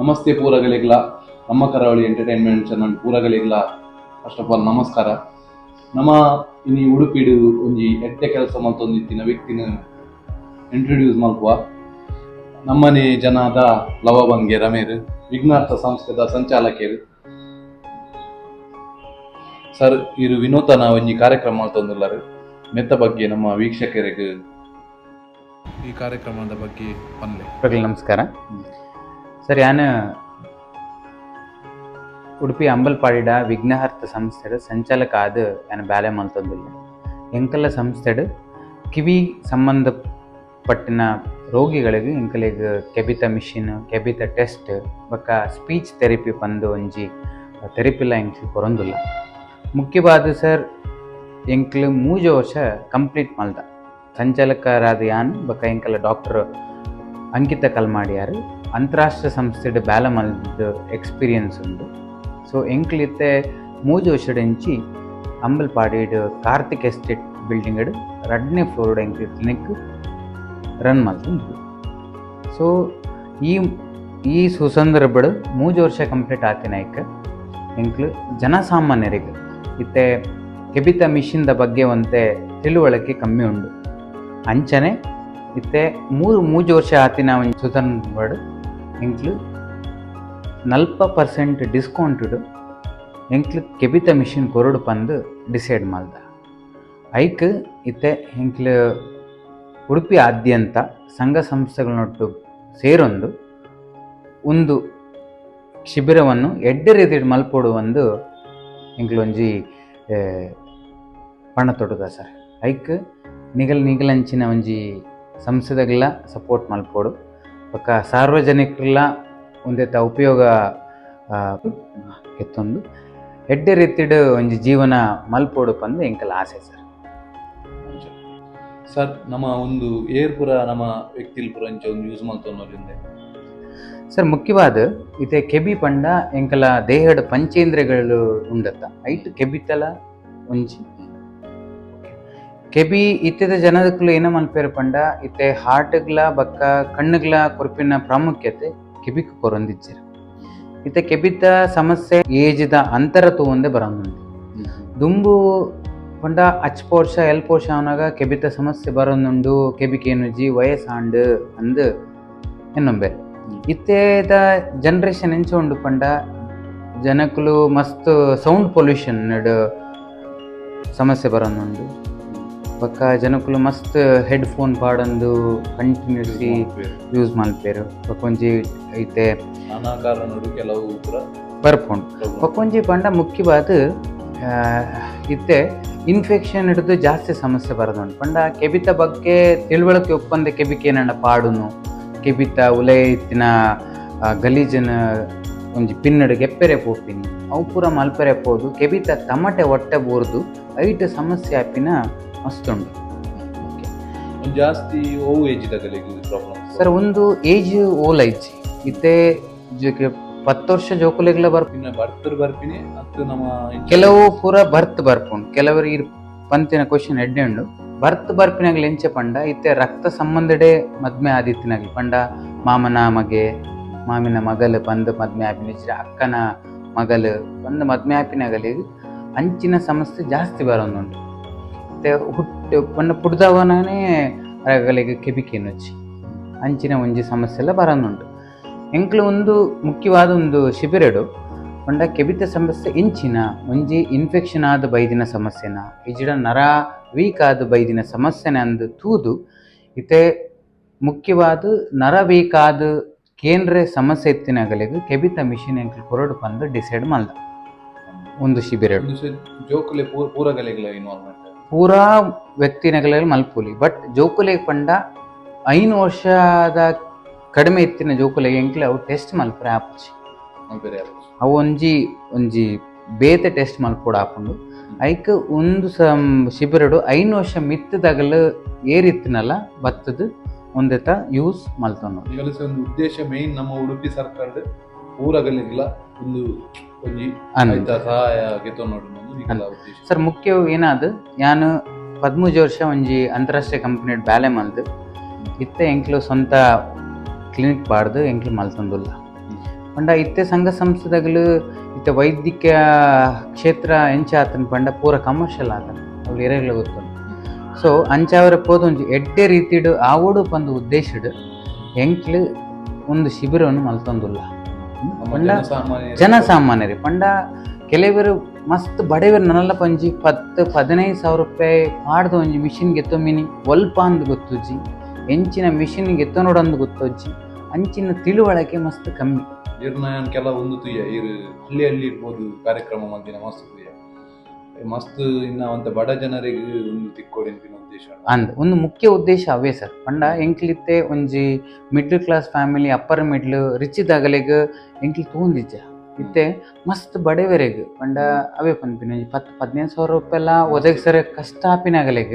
ನಮಸ್ತೆ ಪೂರಗಳಿಗ್ಲ ನಮ್ಮ ಕರಾವಳಿ ಎಂಟರ್ಟೈನ್ಮೆಂಟ್ ಚಾನಲ್ ಪೂರಗಳಿಗ್ಲ ಫಸ್ಟ್ ಆಫ್ ಆಲ್ ನಮಸ್ಕಾರ. ನಮ್ಮ ಇನ್ನು ಉಡುಪಿಡು ಒಂಜಿ ಎಡ್ಡೆ ಕೆಲಸ ಮಲ್ತೊಂದಿತ್ತಿನ ವ್ಯಕ್ತಿನ ಇಂಟ್ರೊಡ್ಯೂಸ್ ಮಲ್ಪುವ. ನಮ್ಮನೆ ಜನಾದ ಲವಬಂಗೆ ರಮೇರ್ ವಿಘ್ನಾರ್ಥ ಸಂಸ್ಥೆದ ಸಂಚಾಲಕರು. ಸರ್ ಇರು ವಿನೂತನ ಒಂಜಿ ಕಾರ್ಯಕ್ರಮ ಮಲ್ತೊಂದುಲ್ಲರು. ಮೆತ್ತ ಬಗ್ಗೆ ನಮ್ಮ ವೀಕ್ಷಕರಿಗೆ ಈ ಕಾರ್ಯಕ್ರಮದ ಬಗ್ಗೆ ಪನ್ಲೆ ನಮಸ್ಕಾರ. ಸರ್ ಯಾನು ಉಡುಪಿ ಅಂಬಲ್ಪಾಡಿಡ ವಿಘ್ನಹರ್ತ ಸಂಸ್ಥೆಡ್ ಸಂಚಾಲಕ ಆದ ಯಾನು ಬ್ಯಾಲೆ ಮಲ್ತೊಂದಿಲ್ಲ. ಎಂಕಲ್ಲ ಸಂಸ್ಥೆಡ್ ಕಿವಿ ಸಂಬಂಧಪಟ್ಟಿನ ರೋಗಿಗಳಿಗೆ ಎಂಕಲಿಗೆ ಕೆಬಿತ ಮಿಷಿನ್, ಕೆಬಿತ ಟೆಸ್ಟ್ ಬೊಕ್ಕ ಸ್ಪೀಚ್ ಥೆರಪಿ ಬಂದು ಒಂಜಿ ಥೆರಪಿಲ ಎಂಕ್ಲಿ ಕೊರೊಂದುಲ್ಲ. ಮುಖ್ಯವಾದ ಸರ್, ಎಂಕ್ಲು ಮೂಜು ವರ್ಷ ಕಂಪ್ಲೀಟ್ ಮಲ್ದ. ಸಂಚಾಲಕರಾದ ಯಾನ್ ಬೊಕ್ಕ ಎಂಕಲ ಡಾಕ್ಟರ್ ಅಂಕಿತ ಕಲ್ಮಾಡಿಯಾರು. ಅಂತಾರಾಷ್ಟ್ರ ಸಂಸ್ಥೆಡ್ ಬ್ಯಾಲ ಮಲ್ದ ಎಕ್ಸ್ಪೀರಿಯನ್ಸ್ ಉಂಡು ಸೊ ಎಂಕ್ಲಿತ್ತೆ ಇಂಚಿ ವರ್ಷಡೆಂಚಿ ಅಂಬಲ್ಪಾಡಿಡ್ ಕಾರ್ತಿಕ್ ಎಸ್ಟೇಟ್ ಬಿಲ್ಡಿಂಗ್ ರಡ್ನೇ ಫ್ಲೋರ್ಡ್ ಎಂಕ್ಲಿ ಕ್ಲಿನಿಕ್ ರನ್ ಮಲ್ತುಂಡು ಸೊ ಈ ಈ ಸುಸಂದರ್ಭಡ್ ಮೂಜು ವರ್ಷ ಕಂಪ್ಲೀಟ್ ಆತಿನೈಕ್ ಎಂಕ್ಲು ಜನಸಾಮಾನ್ಯರಿಗೆ ಇತ್ತೆ ಕೆಬಿತ ಮಿಷಿನ್ದ ಬಗ್ಗೆ ಒಂತೆ ತಿಳುವಳಿಕೆ ಕಮ್ಮಿ ಉಂಡು ಅಂಚನೆ ಇತ್ತೆ ಮೂರು ಮೂಜು ವರ್ಷ ಆತಿನ ಸುಸಂದರ್ಭಡ್ ಎಂಕ್ಲು ನಲ್ಪ ಪರ್ಸೆಂಟ್ ಡಿಸ್ಕೌಂಟುಡು ಎಂಕ್ಲು ಕೆಬಿತ ಮಿಷಿನ್ ಕೊರಡು ಪಂದು ಡಿಸೈಡ್ ಮಾಡ್ದ. ಐಕ್ ಇತ್ತೆ ಎಂಕ್ಲು ಉಡುಪಿ ಆದ್ಯಂತ ಸಂಘ ಸಂಸ್ಥೆಗಳನ್ನೊಟ್ಟು ಸೇರೊಂದು ಒಂದು ಶಿಬಿರವನ್ನು ಎಡ್ಡೆ ರೀತಿ ಮಲ್ಪೊಡು ಒಂದು ಎಂಕ್ಲೊಂಜಿ ಪಣ ತೊಡುದ ಸರ್. ಐಕ್ ನಿಗಲ್ ನಿಗಲಂಚಿನ ಒಂಜಿ ಸಂಸ್ಥೆಗಳ ಸಪೋರ್ಟ್ ಮಲ್ಪೊಡು. ಬೊಕ್ಕ ಸಾರ್ವಜನಿಕರೆಲ್ಲ ಒಂದೇತ ಉಪಯೋಗ ಎತ್ತೊಂದು ಎಡ್ಡೆ ರೀತಿಡ್ ಒಂಜಿ ಜೀವನ ಮಲ್ಪೋಡು ಪಂದು ಎಂಕಲ್ ಆಸೆ ಸರ್. ಸರ್ ನಮ್ಮ ಒಂದು ಏರ್ ಪುರ ನಮ್ಮ ವ್ಯಕ್ತಿಲ್ ಪುರ ಇಂಚ ಒಂದು ಯೂಸ್ ಮಲ್ತೊನ್ನೋದ್ರಿಂದ ಸರ್ ಮುಖ್ಯವಾದ ಇತ್ತೆ ಕೆಬಿ ಪಂಡ ಎಂಕಲ ದೇಹದ ಪಂಚೇಂದ್ರಗಳು ಉಂಡತ್ತ. ಐಟ್ ಕೆಬಿತಲ ಒಂಜಿ ಕೆಬಿ ಇತ್ತೆದ ಜನದಕ್ಕೂ ಏನ ಮಲ್ಪೇರ ಪಂಡ, ಇತ್ತೆ ಹಾರ್ಟ್ಗ್ಲ ಬಕ್ಕ ಕಣ್ಣುಗ್ಲ ಕೊರಪಿನ ಪ್ರಾಮುಖ್ಯತೆ ಕೆಬಿಕ್ ಕೊರೊಂದಿಜ್ಜರ. ಇತ್ತೆ ಕೆಬಿತ ಸಮಸ್ಯೆ ಏಜ್ದ ಅಂತರ ತೂವಂದೆ ಬರೋದು ದುಂಬು ಪಂಡ ಅಚ್ ಪೋರ್ಷ, ಎಲ್ ಪೋರ್ಷ ಅವನಾಗ ಕೆಬಿತ ಸಮಸ್ಯೆ ಬರೋದುಂಡು, ಕೆಬಿಕ್ ಜಿ ವಯಸ್ಸಾಂಡ್ ಅಂದ್ ಎನ್ನೊಂಬೆ. ಇತ್ತೇದ ಜನ್ರೇಷನ್ ಎಂಚ ಉಂಡು ಪಂಡ ಜನಕ್ಕಲು ಮಸ್ತ್ ಸೌಂಡ್ ಪೊಲ್ಯೂಷನ್ ಸಮಸ್ಯೆ ಬರೋದುಂಡು ಬೊಕ್ಕ ಜನೊಕುಲು ಮಸ್ತ್ ಹೆಡ್ ಫೋನ್ ಪಾಡೊಂದು ಕಂಟಿನ್ಯೂಸ್ಲಿ ಯೂಸ್ ಮಲ್ಪೇರು ಬೊಕ್ಕ ಒಂಜಿ ಐತೆ. ಕೆಲವು ಬರ್ಪುಂಡು ಬೊಕ್ಕೊಂಜಿ ಪಂಡ ಮುಖ್ಯವಾದ ಇತ್ತೆ ಇನ್ಫೆಕ್ಷನ್ ಹಿಡಿದು ಜಾಸ್ತಿ ಸಮಸ್ಯೆ ಬರೋದುಂಟು. ಪಂಡ ಕೆಬಿತ ಬಗ್ಗೆ ತಿಳುವಳಿಕೆ ಒಪ್ಪಂದ ಕೆಬಿಕೆ ಏನಣ್ಣ ಪಾಡುನು? ಕೆಬಿತ ಉಲೈತಿನ ಗಲೀಜನ ಒಂಜಿ ಪಿನ್ನಡು ಗೆಪ್ಪೆರೆ ಪೋಪಿನಿ. ಅವು ಪೂರ ಮಲ್ಪೆರೆ ಪೋದು. ಕೆಬಿತ ತಮಟೆ ಒಟ್ಟೆ ಬೋರ್ದು. ಐಟ್ ಸಮಸ್ಯೆ ಆಪಿನ ಮಸ್ತುಂಟು ಜಾಸ್ತಿ ಓವ್ ಏಜ್ ಸರ್ ಒಂದು ಏಜ್ ಓಲ್ ಐಜ್ ಇತ್ತೆ ಜೊಕೆ ಪತ್ತು ವರ್ಷ ಜೋಕುಲೆಗ್ಲ ಬರ್ಪಿನ ಬರ್ತರ್ ನಮ್ಮ ಕೆಲವು ಪೂರ ಬರ್ತ್ ಬರ್ಪುಂಡು ಕೆಲವರಿಗೆ ಪಂತಿನ ಕ್ವಶನ್ ಎಡ್ಡೆ ಉಂಡು. ಬರ್ತ್ ಬರ್ಪಿನಾಗ್ಲಿ ಎಂಚ ಪಂಡ ಇತ್ತೆ ರಕ್ತ ಸಂಬಂಧಡೆ ಮದ್ಮೆ ಆದಿತ್ತಿನಾಗ್ಲಿ. ಪಂಡ ಮಾಮನ ಮಗೆ ಮಾಮಿನ ಮಗಲು ಬಂದು ಮದ್ಮೆ ಆಪಿನ ಅಕ್ಕನ ಮಗಲು ಬಂದು ಮದ್ಮೆ ಆಪಿನಾಗಲಿ ಅಂಚಿನ ಸಮಸ್ಯೆ ಜಾಸ್ತಿ ಬರೋದುಂಟು. ಹುಟ್ಟು ಪಂಡ ರಗಲಿಗೆ ಕೆಬಿಕೆ ನೊಚ್ಚಿ. ಅಂಚಿನ ಒಂಜಿ ಸಮಸ್ಯೆ ಎಲ್ಲ ಬರೋದುಂಟು ಎಂಕ್ಲು ಒಂದು ಮುಖ್ಯವಾದ ಒಂದು ಶಿಬಿರಡು. ಪಂಡ ಕೆಬಿತ ಸಮಸ್ಯೆ ಇಂಚಿನ ಒಂಜಿ ಇನ್ಫೆಕ್ಷನ್ ಆದ ಬೈದಿನ ಸಮಸ್ಯೆನ ಇಜಿಡ ನರ ವೀಕ್ ಆದ ಬೈದಿನ ಸಮಸ್ಯೆನ ಅಂದು ತೂದು. ಇತೆ ಮುಖ್ಯವಾದ ನರ ವೀಕ್ ಆದ ಕೇಂದ್ರ ಸಮಸ್ಯೆ ಎತ್ತಿನಾಗಲಿಗೆ ಕೆಬಿತ ಮಿಷಿನ್ ಎಂಕ್ಲು ಕೊರಡು ಬಂದು ಡಿಸೈಡ್ ಮಲ್ದ ಒಂದು ಸೆ- ಜೋಕುಲೆ ಪೂರ- ಪೂರಗಳಿಗೆಲ್ಲ ಇನ್ವಾಲ್ವ್ಮೆಂಟ್ ಪೂರಾ ವ್ಯಕ್ತಿನಗಳಲ್ಲಿ ಮಲ್ಪುಲಿ. ಬಟ್ ಜೋಕುಲೆ ಪಂಡ ಐನು ವರ್ಷದ ಕಡಿಮೆ ಇತ್ತಿನ ಜೋಕುಲೆ ಎಂಕ್ಲೆ ಅವು ಟೆಸ್ಟ್ ಮಲ್ಪರೆ ಆಪುಜಿ ಅವು ಒಂಜಿ ಒಂಜಿ ಬೇತೆ ಟೆಸ್ಟ್ ಮಲ್ಪೋಡ ಹಾಕೊಂಡು ಐಕ್ ಒಂದು ಸಂ ಶಿಬಿರಡು ಐನು ವರ್ಷ ಮಿತ್ತದಾಗಲು ಏರಿತ್ತಿನಲ್ಲ ಬತ್ತದು ಒಂದೆತ ಯೂಸ್ ಒಂದು ಉದ್ದೇಶ ಮೇನ್ ನಮ್ಮ ಉಡುಪಿ ಸರ್ಕಾರದ. ಊರಗಳಿಗೆಲ್ಲ ಒಂದು ಒಂಜಿ ಅಂದ್. ಸಹಾಯ ಆಗಿತ್ತು ನೋಡಿ ಉದ್ದೇಶ. ಸರ್ ಮುಖ್ಯ ಏನಾದ್? ಯಾನು ಪದ್ಮೂಜು ವರ್ಷ ಒಂಜಿ ಅಂತಾರಾಷ್ಟ್ರೀಯ ಕಂಪನಿ ಬ್ಯಾಲೆ ಮಲ್ದು ಇತ್ತೆ ಎಂಕ್ಲು ಸ್ವಂತ ಕ್ಲಿನಿಕ್ ಬಾರ್ದು ಎಂಕ್ಲು ಮಲ್ತೊಂದುಲ್ಲ. ಪಂಡ ಇತ್ತೆ ಸಂಘ ಸಂಸ್ಥೆದಾಗಲು ಇತ್ತೆ ವೈದ್ಯಕೀಯ ಕ್ಷೇತ್ರ ಎಂಚ ಆತನ ಪಂಡ ಪೂರ ಕಮರ್ಷಿಯಲ್ ಆತನ. ಅವ್ಳು ಇರಗ್ಲ ಗೊತ್ತಂದು ಸೊ ಅಂಚಾವರ ಪೋದೊಂಜಿ ಎಡ್ಡೆ ರೀತಿಡು ಆವೋಡು ಪಂದು ಉದ್ದೇಶಡು. ಎಂಕ್ಲು ಒಂದು ಶಿಬಿರವನ್ನು ಮಲ್ತೊಂದುಲ್ಲ. ಪಂಡ ಜನಸಾಮಾನ್ಯರಿ ಪಂಡ ಕೆಲವರು ಮಸ್ತ್ ಬಡವರು ನನ್ನಲ್ಲ ಪಂಜಿ ಪತ್ತು ಪದಿನೈದು ಸಾವಿರ ರೂಪಾಯಿ ಮಾಡ್ದು ಒಂಜಿ ಮಿಷಿನ್ ಗೆತ್ತೊಮ್ಮಿನಿ ಒಲ್ಪ ಅಂದ್ ಗೊತ್ತುಜ್ಜಿ. ಹೆಂಚಿನ ಮಿಷಿನ್ ಗೆತ್ತ ಅಂದ್ ಗೊತ್ತೊಜ್ಜಿ. ಅಂಚಿನ ತಿಳುವಳಿಕೆ ಮಸ್ತ್ ಕಮ್ಮಿ. ನಿರ್ಣಯನ್ ಕೆಲ ಒಂದು ತುಯ್ಯ ಇರು ಹಳ್ಳಿ ಹಳ್ಳಿ ಇರ್ಬೋದು ಕಾರ್ಯಕ್ರಮ ಮಲ್ತಿನ ಮಸ್ತ್ ಮಸ್ತ್ ಇನ್ನ ಅಂತ ಬಡ ಜನರಿಗೆ ಒಂದು ತಿಕ್ಕೊಡಿ ಉದ್ದೇಶ ಅಂದ್ ಒಂದು ಮುಖ್ಯ ಉದ್ದೇಶ ಅವೇ ಸರ್. ಪಂಡ ಎಂಕ್ಲಿತ್ತೆ ಒಂಜಿ middle class family upper middle rich ದಾಗಲೆಗ್ ಎಂಕ್ಲಿ ತೂಂದಿಜ್ಜ? ಇತ್ತೆ ಮಸ್ತ್ ಬಡವರೆಗ್ ಪಂಡ ಅವೇ ಪನ್ಪಿನ ಒಂಜಿ ಪತ್ತು ಹದಿನೈದು ಸಾವಿರ ರೂಪಾಯಿ ಎಲ್ಲ ಒದಗಿಸರೆ ಕಷ್ಟ ಆಪಿನಾಗಲೆಗ್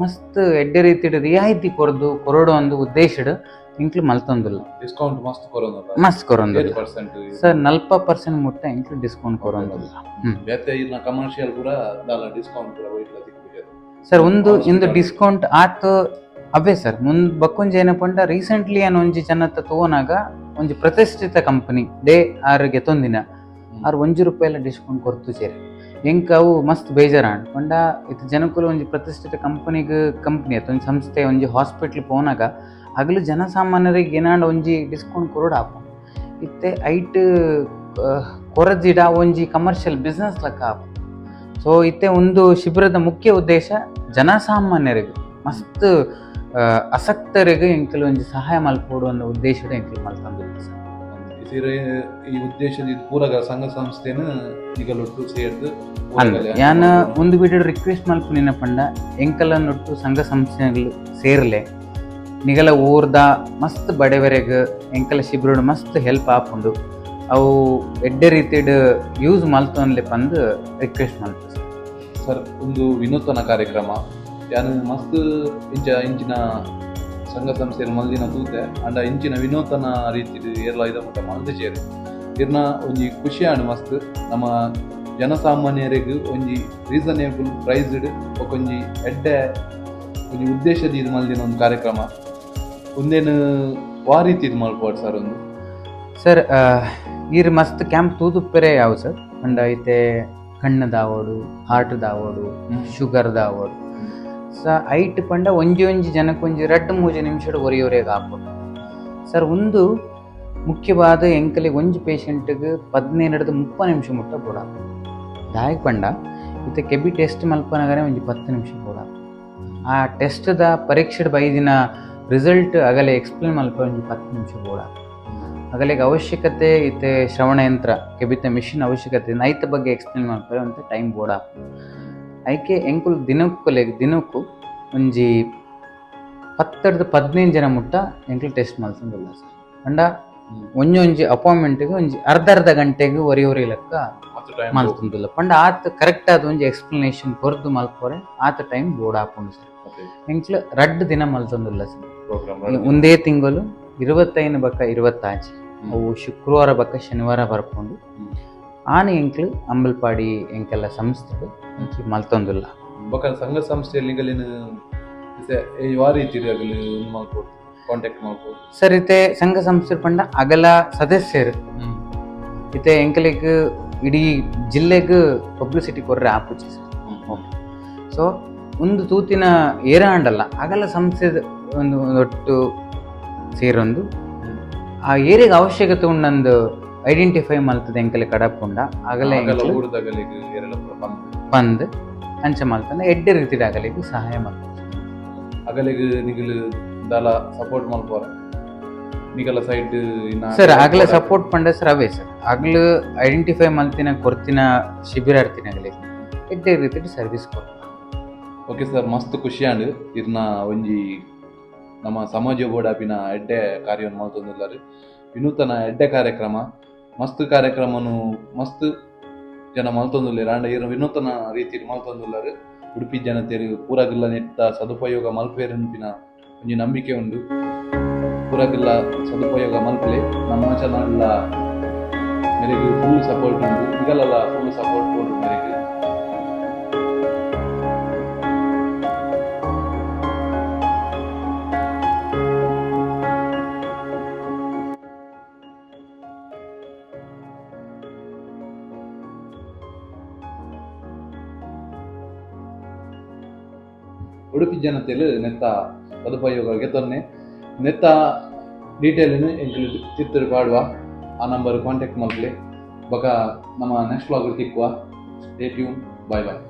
ಮಸ್ತ್ ಎಡ್ಡೆ ರೀತಿಡ್ ರಿಯಾಯಿತಿ ಕೊರದು ಕೊರಡು ಒಂದು ಉದ್ದೇಶಡ್ ಇಂಕ್ಲು ಮಲ್ತೊಂದುಲ್ಲ ಡಿಸ್ಕೌಂಟ್ ಮಸ್ತ್ ಕೊರೊಂದು ಮಸ್ತ್ ಕೊರೊಂದು ಪರ್ಸೆಂಟ್ ಸರ್ ನಲ್ಪ ಪರ್ಸೆಂಟ್ ಮುಟ್ಟ ಇಂಕ್ಲು ಡಿಸ್ಕೌಂಟ್. ಬೇತೆ ಇನ್ನ ಕಮರ್ಷಿಯಲ್ ದಾಲ ಡಿಸ್ಕೌಂಟ್ ಸರ್ ಒಂದು ಇಂದು ಡಿಸ್ಕೌಂಟ್ ಆತ್ ಅವೇ ಸರ್. ಮುಂದ್ ಬಕ್ಕೊಂಜಿ ಏನಪ್ಪ ಅಂಡ ರೀಸೆಂಟ್ಲಿ ಏನು ಒಂಜಿ ಜನತ್ತ ತಗೋನಾಗ ಒಂಜಿ ಪ್ರತಿಷ್ಠಿತ ಕಂಪನಿ ಡೇ ಆರ್ ಗೆತ್ತೊಂದಿನ ಆರ್ ಒಂಜಿ ರೂಪಾಯಿ ಡಿಸ್ಕೌಂಟ್ ಕೊರ್ತು ಸೇರಿ. ಎಂಕ್ ಅವು ಮಸ್ತ್ ಬೇಜಾರಾಂಡ್ ಪಂಡ ಇದು ಜನಕ್ಕೂ ಒಂಜಿ ಪ್ರತಿಷ್ಠಿತ ಕಂಪನಿಗೆ ಕಂಪ್ನಿ ಆಯ್ತು ಒಂಜಿ ಸಂಸ್ಥೆ ಒಂಜಿ ಹಾಸ್ಪಿಟ್ಲ್ ಪೋನಾಗ ಹಗಲು ಜನಸಾಮಾನ್ಯರಿಗೆ ಏನಾಂಡ ಒಂಜಿ ಡಿಸ್ಕೌಂಟ್ ಕೊರೋಡ್ ಆಪು. ಇತ್ತೆ ಐಟ್ ಕೊರದಿಡ ಒಂಜಿ ಕಮರ್ಷಿಯಲ್ ಬಿಸ್ನೆಸ್ ಲೆಕ್ಕ ಆಪು. ಸೊ ಇತ್ತೆ ಒಂದು ಶಿಬಿರದ ಮುಖ್ಯ ಉದ್ದೇಶ ಜನಸಾಮಾನ್ಯರಿಗೆ ಮಸ್ತ್ ಅಸಕ್ತರಿಗೆ ಆಸಕ್ತರಿಗೆ ಎಂಕಲು ಒಂಜಿ ಸಹಾಯ ಮಲ್ಪೋಡು ಅನ್ನೋ ಉದ್ದೇಶದ ಎಂಕಲು ಮಲ್ತಂದಿಲ್ಲ ಸರ್? ಈ ಉದ್ದೇಶದ ಇದು ಪೂರಗ ಸಂಘ ಸಂಸ್ಥೆನ ನಿಗಲೊಟ್ಟು ಸೇರ್ದು ಯಾನ ಒಂದು ಬಿಡು ರಿಕ್ವೆಸ್ಟ್ ಮಲ್ಪುನಿನ ಪಂಡ. ಎಂಕಲನ್ನೊಟ್ಟು ಸಂಘ ಸಂಸ್ಥೆಗಳು ಸೇರ್ಲೆ. ನಿಗಲ ಊರ್ದ ಮಸ್ತ್ ಬಡವರೆಗೆ ಎಂಕಲ ಶಿಬಿರಡು ಮಸ್ತ್ ಹೆಲ್ಪ್ ಆಪುಂಡು. ಅವು ಎಡ್ಡೆ ರೀತಿಡ್ ಯೂಸ್ ಮಲ್ತೊನ್ಲೆ ಪಂದು ರಿಕ್ವೆಸ್ಟ್ ಮಲ್ಪು ಸರ್. ಒಂದು ವಿನೂತನ ಕಾರ್ಯಕ್ರಮ. ಯಾನು ಮಸ್ತ್ ಇಂಚ ಇಂಚಿನ ಸಂಘ ಸಂಸ್ಥೆಯಲ್ಲಿ ಮಲ್ದಿನ ತೂತೆ ಅಂಡ ಇಂಚಿನ ವಿನೂತನ ರೀತಿ ಏರ್ಲ ಇದ ಮಟ್ಟ ಮಲ್ದು ಸೇರಿ. ಇರ್ನ ಒಂಜಿ ಖುಷಿ ಆಂಡ್ ಮಸ್ತ್, ನಮ್ಮ ಜನಸಾಮಾನ್ಯರಿಗೆ ಒಂಜಿ ರೀಸನೇಬಲ್ ಪ್ರೈಸ್ಡ್ ಒಂಜಿ ಎಡ್ಡೆ, ಒಂಜಿ ಉದ್ದೇಶದ ಇದು ಮಲ್ದಿನ ಒಂದು ಕಾರ್ಯಕ್ರಮ. ಒಂದೇನು ವಾ ರೀತಿ ಇದು ಮಾಡ್ಬೋದು ಸರ್ ಒಂದು? ಸರ್ ಈರ್ ಮಸ್ತ್ ಕ್ಯಾಂಪ್ ತೂದುಪ್ಪೆರೆ ಯಾವ ಸರ್? ಅಂಡ್ ಐತೆ ಕಣ್ಣು ದಾವೋಡು ಹಾರ್ಟ್ ದಾವೋಡು ಶುಗರ್ ದಾವೋಡು ಸ ಐಟ್ ಪಂಡ ಒಂಜಿ ಒಂಜಿ ಜನಕ್ಕೆ ಒಂಜಿ ರಡ್ಡು ಮೂಜಿ ನಿಮಿಷಡ್ ಒರಿಯೋರೆಗೆ ಹಾಕೋದು ಸರ್ ಒಂದು ಮುಖ್ಯವಾದ ಎಂಕಲಿ ಒಂಜಿ ಪೇಷಂಟ್ಗೆ ಹಿಡಿದು ಮುಪ್ಪ ನಿಮಿಷ ಮುಟ್ಟ ಬೋಡ ದಾಯಕ್ ಪಂಡ ಇತ್ತೆ ಕೆಬಿ ಟೆಸ್ಟ್ ಮಲ್ಪನಗರೆ ಒಂಜಿ ಪತ್ತು ನಿಮಿಷ ಬೋಡ ಆ ಟೆಸ್ಟ್ದ ಪರೀಕ್ಷೆಡ್ ಬೈದಿನ ರಿಸಲ್ಟ್ ಆಗಲೇ ಎಕ್ಸ್ಪ್ಲೇನ್ ಮಲ್ಪ ಒಂದು ಹತ್ತು ನಿಮಿಷ ಕೂಡ ಆಗಲಿಗೆ ಅವಶ್ಯಕತೆ ಇತ್ತೆ ಶ್ರವಣ ಯಂತ್ರ ಕೆಬಿತ ಮಿಷಿನ್ ಅವಶ್ಯಕತೆ ನೈತ ಬಗ್ಗೆ ಎಕ್ಸ್ಪ್ಲೇನ್ ಮಾಡ್ತಾರೆ ಅಂತ ಟೈಮ್ ಬೋಡ ಐಕೆ ಎಂಕುಲು ದಿನಕ್ಕೂ ದಿನಕ್ಕೂ ಒಂಜಿ ಹತ್ತರದ ಹದಿನೈದು ಜನ ಮುಟ್ಟ ಎಂಕುಲ್ ಟೆಸ್ಟ್ ಮಲ್ಸಂದಿಲ್ಲ ಸರ್. ಅಂಡ ಒಂಜಿ ಒಂಜಿ ಅಪಾಯಿಂಟ್ಮೆಂಟ್ಗೆ ಒಂಜಿ ಅರ್ಧ ಅರ್ಧ ಗಂಟೆಗೆ ಒರಿ ಒರಿ ಲೆಕ್ಕ ಟೈಮ್ ಪಂಡ ಆತ ಕರೆಕ್ಟ್ ಆದ ಒಂಜಿ ಎಕ್ಸ್ಪ್ಲನೇಷನ್ ಕೊರ್ದು ಮಲ್ಪೋರೆ ಆತ ಟೈಮ್ ಬೋರ್ಡ್ ಹಾಕೊಂಡು ಸರ್ ಎಂಕ್ಲು ರಡ್ಡ್ ದಿನ ಮಲ್ತೊಂದುಲ್ಲ ಸರ್. ಒಂದೇ ತಿಂಗಳು ಇರುವತ್ತೈದು ಬಕ್ಕ ಇರುವತ್ತಾಚೆ ಅವು ಶುಕ್ರವಾರ ಬಕ್ಕ ಶನಿವಾರ ಬರ್ಕೊಂಡು ಆನೆ ಎಂಕ್ಲು ಅಂಬಲ್ಪಾಡಿ ಎಂಕೆಲ್ಲ ಸಂಸ್ಥೆಗೆ ಎಂಕಿ ಮಲ್ತೊಂದಿಲ್ಲ ಬೊಕ ಸಂಘ ಸಂಸ್ಥೆಯಲ್ಲಿ ಯಾವ ರೀತಿ ಕಾಂಟ್ಯಾಕ್ಟ್ ಮಾಡ್ಬೋದು ಸರ್ ಇತ್ತೆ ಸಂಘ ಸಂಸ್ಥೆ ಪಂಡ ಅಗಲ ಸದಸ್ಯರು ಇತ್ತೆ ಎಂಕಲಿಗ್ ಇಡೀ ಜಿಲ್ಲೆಗೆ ಪಬ್ಲಿಸಿಟಿ ಕೊರ್ರೆ ಆಪುಜಿ ಸರ್. ಸೊ ಒಂದು ತೂತಿನ ಏರಾಂಡಲ್ಲ ಅಗಲ ಸಂಸ್ಥೆದ ಒಂದು ಒಟ್ಟು ಸೇರೊಂದು. ಆ ಏರಿಯಾಗ ಅವಶ್ಯಕತೆ ನಂದು ಐಡೆಂಟಿಫೈ ಮಾಡ್ತದೆ ಎಂಕಲೆ ಕಡಪುಂಡ ಆಗಲೇ ಆಗಲ್ಲ ಬಂದು. ಅಂಚೆ ಮಲ್ತಂದ ಎಡ್ಡೆ ರೀತಿ ಆಗಲಿಗೆ ಸಹಾಯ ಮಾಡ್ತದೆ. ಅಗಲಿಗೆ ನಿಗಲು ದಲ ಸಪೋರ್ಟ್ ಮಾಡ್ಬೋರ ಸೈಡ್ ಸರ್ ಆಗ್ಲೇ ಸಪೋರ್ಟ್ ಪಂಡೆ ಸರ್ ಅವೇ ಸರ್ ಆಗ್ಲೂ ಐಡೆಂಟಿಫೈ ಮಲ್ತಿನ ಕೊರ್ತಿನ ಶಿಬಿರ ಆಗಲಿ ಎಡ್ಡೆ ರೀತಿ ಸರ್ವಿಸ್ ಕೊಡ್ತಾರೆ ಓಕೆ ಸರ್ ಮಸ್ತ್ ಖುಷಿ ಆಂಡ್ ಇರ್ನ ಒಂಜಿ ನಮ್ಮ ಸಮಾಜ ಬೋಡಾಪಿನ ಎಡ್ಡೆ ಕಾರ್ಯವನ್ನು ಮಾಡ್ತೊಂದಿದ್ದಾರೆ ವಿನೂತನ ಎಡ್ಡೆ ಕಾರ್ಯಕ್ರಮ ಮಸ್ತ್ ಕಾರ್ಯಕ್ರಮನು ಮಸ್ತ್ ಜನ ಮಲ್ತೊಂದುಲ್ಲೇರು ಆಂಡ ಇರ ವಿನೂತನ ರೀತಿಯಲ್ಲಿ ಮಲ್ತೊಂದುಲ್ಲಾರು ಉಡುಪಿ ಜನತೆಯರು ಪೂರಗಿಲ್ಲ ನಿಟ್ಟ ಸದುಪಯೋಗ ಮಲ್ಪೇರನ್ಪಿನ ಒಂಜಿ ನಂಬಿಕೆ ಉಂಡು ಪೂರಬಿಲ್ಲ ಸದುಪಯೋಗ ಮಲ್ಪಲೆ ನಮ್ಮ ಚಾನಲ್ ಮೇರೆಗೆ ಫುಲ್ ಸಪೋರ್ಟ್ ಉಂಟು ಈಗಲೆಲ್ಲ ಫುಲ್ ಸಪೋರ್ಟ್ ಉಂಟು ಮೇರೆಗೆ. ಉಡುಪಿ ಜನತೆಯಲ್ಲಿ ನೆತ್ತ ಸದುಪಯೋಗಕ್ಕೆ ತೊನ್ನೆ. ನೆತ್ತ ಡೀಟೇಲ್ ಎಂಕ್ಲು ತಿತ್ತರು ಪಾಡುವ ಆ ನಂಬರ್ ಕಾಂಟ್ಯಾಕ್ಟ್ ಮಲ್ಪಲೆ ಬೊಕ ನಮ್ಮ ನೆಕ್ಸ್ಟ್ ವ್ಲಾಗ್ ತಿಕ್ಕುವ ಸ್ಟೇ ಟ್ಯೂನ್ ಬಾಯ್ ಬಾಯ್